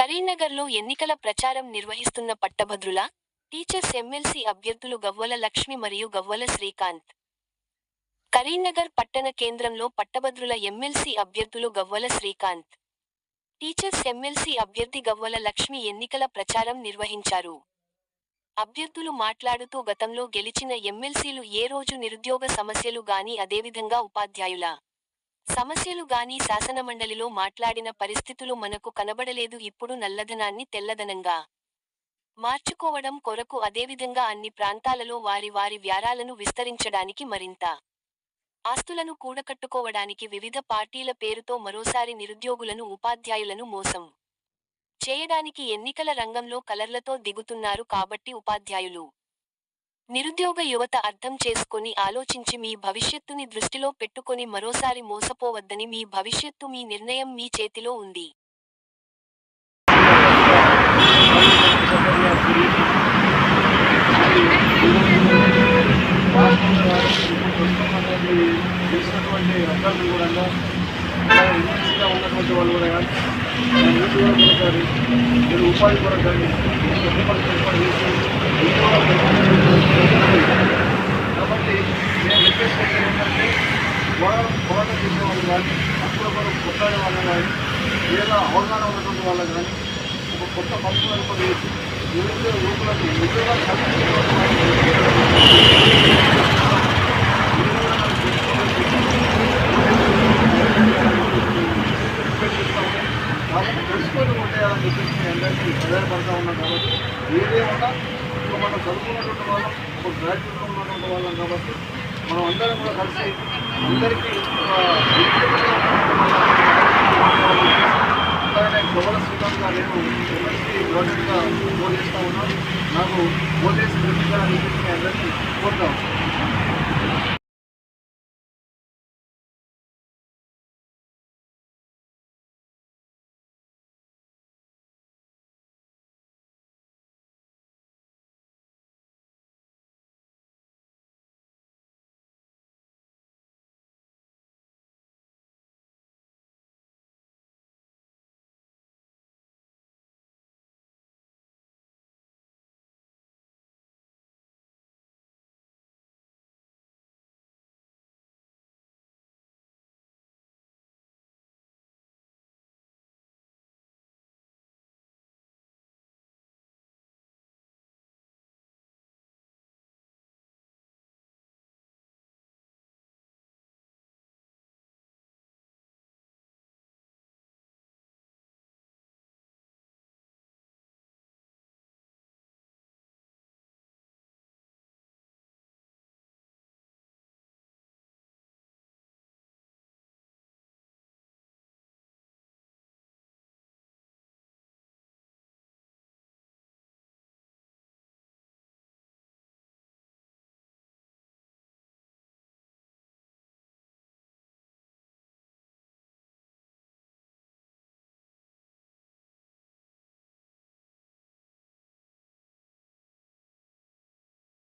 కరీంనగర్లో ఎన్నికల ప్రచారం నిర్వహిస్తున్న పట్టభద్రుల టీచర్స్ ఎమ్మెల్సీ అభ్యర్థులు గవ్వల లక్ష్మి మరియు గవ్వల శ్రీకాంత్. కరీంనగర్ పట్టణ కేంద్రంలో పట్టభద్రుల ఎమ్మెల్సీ అభ్యర్థులు గవ్వల శ్రీకాంత్. టీచర్స్ ఎమ్మెల్సీ అభ్యర్థి గవ్వల లక్ష్మి ఎన్నికల ప్రచారం నిర్వహించారు. అభ్యర్థులు మాట్లాడుతూ గతంలో గెలిచిన ఎమ్మెల్సీలు ఏ రోజు నిరుద్యోగ సమస్యలు గాని అదేవిధంగా ఉపాధ్యాయుల సమస్యలు గాని శాసనమండలిలో మాట్లాడిన పరిస్థితులు మనకు కనబడలేదు ఇప్పుడు నల్లధనాన్ని తెల్లధనంగా. మార్చుకోవడం కొరకు అదేవిధంగా అన్ని ప్రాంతాలలో వారి వారి వ్యారాలను విస్తరించడానికి మరింత. ఆస్తులను కూడకట్టుకోవడానికి వివిధ పార్టీల పేరుతో మరోసారి నిరుద్యోగులను ఉపాధ్యాయులను మోసం. చేయడానికి ఎన్నికల రంగంలో కలర్లతో దిగుతున్నారు కాబట్టి ఉపాధ్యాయులు. నిరుద్యోగ యువత అర్థం చేసుకొని ఆలోచించి మీ భవిష్యత్తుని దృష్టిలో పెట్టుకొని మరోసారి మోసపోవద్దని మీ భవిష్యత్తు మీ నిర్ణయం మీ చేతిలో ఉంది. కూడా ఉన్నటువంటి వాళ్ళు కూడా కానీ ఉపాధి కొరకు కానీ అప్పుడప్పుడు కొరకు కొట్లాడే వాళ్ళు కానీ లేదా అవగాహన ఉన్నటువంటి వాళ్ళు కానీ ఒక కొత్త మనసు ఏర్పాటు చేసి నిరుద్యోగ యువకులకు ఉద్యోగాలు కాబట్టి తెలుసుకొని ఉండేయాలని చెప్పేసి నేను అందరికీ ప్రధానపడతా ఉన్నాం కాబట్టి ఏదేమన్నా ఇప్పుడు మనం చదువుకున్నటువంటి వాళ్ళం ఒక గ్రాడ్యుయేట్లో ఉన్నటువంటి వాళ్ళం కాబట్టి మనం అందరం కూడా కలిసి అందరికీ గొప్పల శ్రీకాంత్ నేను ఎమ్మెల్సీ గవర్నమెంట్గా పోటీ చేస్తూ ఉన్నాను నాకు ఓటేసి గెలిపించాలని అందరికీ